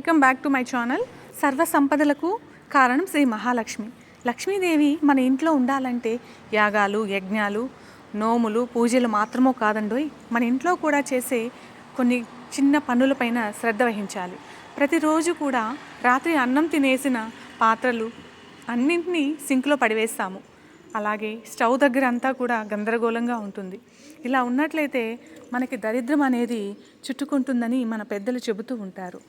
Welcome back to my channel. సర్వ సంపదలకు కారణం శ్రీ మహాలక్ష్మి. లక్ష్మీదేవి మన ఇంట్లో ఉండాలంటే యాగాలు యజ్ఞాలు నోములు పూజలు మాత్రమో కాదండోయ్. మన ఇంట్లో కూడా చేసే కొన్ని చిన్న పనులపైన శ్రద్ధ వహించాలి. ప్రతిరోజు కూడా రాత్రి అన్నం తినేసిన పాత్రలు అన్నింటినీ సింక్లో పడివేస్తాము. అలాగే స్టవ్ దగ్గర అంతా కూడా గందరగోళంగా ఉంటుంది. ఇలా ఉన్నట్లయితే మనకి దరిద్రం అనేది చుట్టుకుంటుందని మన పెద్దలు చెబుతూ ఉంటారు.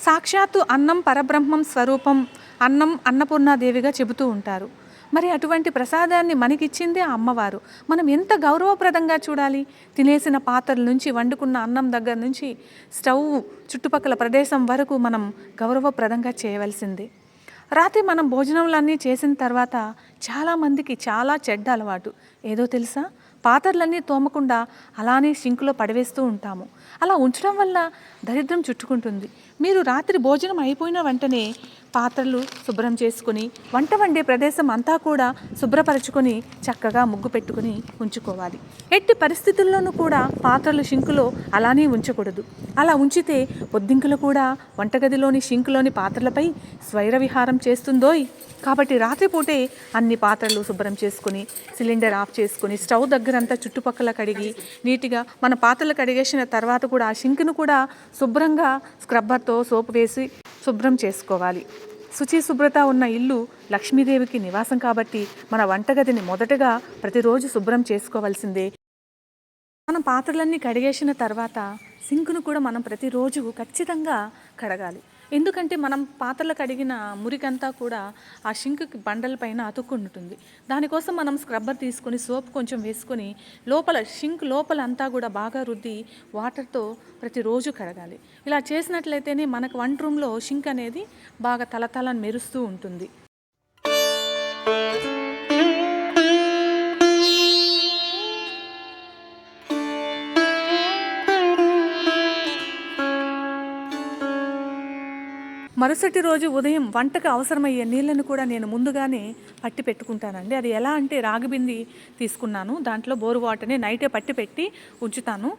సాక్షాత్తు అన్నం పరబ్రహ్మం స్వరూపం అన్నం అన్నపూర్ణాదేవిగా చెబుతూ ఉంటారు. మరి అటువంటి ప్రసాదాన్ని మనకిచ్చిందే ఆ అమ్మవారు. మనం ఎంత గౌరవప్రదంగా చూడాలి? తినేసిన పాత్రల నుంచి వండుకున్న అన్నం దగ్గర నుంచి స్టవ్ చుట్టుపక్కల ప్రదేశం వరకు మనం గౌరవప్రదంగా చేయవలసిందే. రాత్రి మనం భోజనములన్నీ చేసిన తర్వాత చాలామందికి చాలా చెడ్డ అలవాటు. ఏదో తెలుసా? పాత్రలన్నీ తోమకుండా అలానే సింకులో పడవేస్తూ ఉంటాము. అలా ఉంచడం వల్ల దరిద్రం చుట్టుకుంటుంది. మీరు రాత్రి భోజనం అయిపోయిన వెంటనే పాత్రలు శుభ్రం చేసుకుని వంట వండే ప్రదేశం అంతా కూడా శుభ్రపరచుకొని చక్కగా ముగ్గు పెట్టుకుని ఉంచుకోవాలి. ఎట్టి పరిస్థితుల్లోనూ కూడా పాత్రలు షింకులో అలానే ఉంచకూడదు. అలా ఉంచితే పొద్దింకులు కూడా వంటగదిలోని షింకులోని పాత్రలపై స్వైర విహారం చేస్తుందోయ్. కాబట్టి రాత్రిపూటే అన్ని పాత్రలు శుభ్రం చేసుకుని సిలిండర్ ఆఫ్ చేసుకుని స్టవ్ దగ్గరంతా చుట్టుపక్కల కడిగి నీట్గా మన పాత్రలు కడిగేసిన తర్వాత కూడా ఆ షింక్ను కూడా శుభ్రంగా స్క్రబ్బర్ స్క్రబ్బర్తో సోపు వేసి శుభ్రం చేసుకోవాలి. శుచి శుభ్రత ఉన్న ఇల్లు లక్ష్మీదేవికి నివాసం కాబట్టి మన వంటగదిని మొదటగా ప్రతిరోజు శుభ్రం చేసుకోవాల్సిందే. మనం పాత్రలన్నీ కడిగేసిన తర్వాత సింకును కూడా మనం ప్రతిరోజు ఖచ్చితంగా కడగాలి. ఎందుకంటే మనం పాత్రలు కడిగిన మురికంతా కూడా ఆ షింక్కి బండల పైన అతుక్కుంటుంది. దానికోసం మనం స్క్రబ్బర్ తీసుకొని సోప్ కొంచెం వేసుకొని లోపల షింక్ లోపల అంతా కూడా బాగా రుద్ది వాటర్తో ప్రతిరోజు కడగాలి. ఇలా చేసినట్లయితేనే మనకు వంట రూమ్లో షింక్ అనేది బాగా తలతల మెరుస్తూ ఉంటుంది. మరుసటి రోజు ఉదయం వంటకు అవసరమయ్యే నీళ్ళను కూడా నేను ముందుగానే పట్టి పెట్టుకుంటానండి. అది ఎలా అంటే రాగిబింది తీసుకున్నాను. దాంట్లో బోరు వాటర్ని నైటే పట్టి పెట్టి ఉంచుతాను.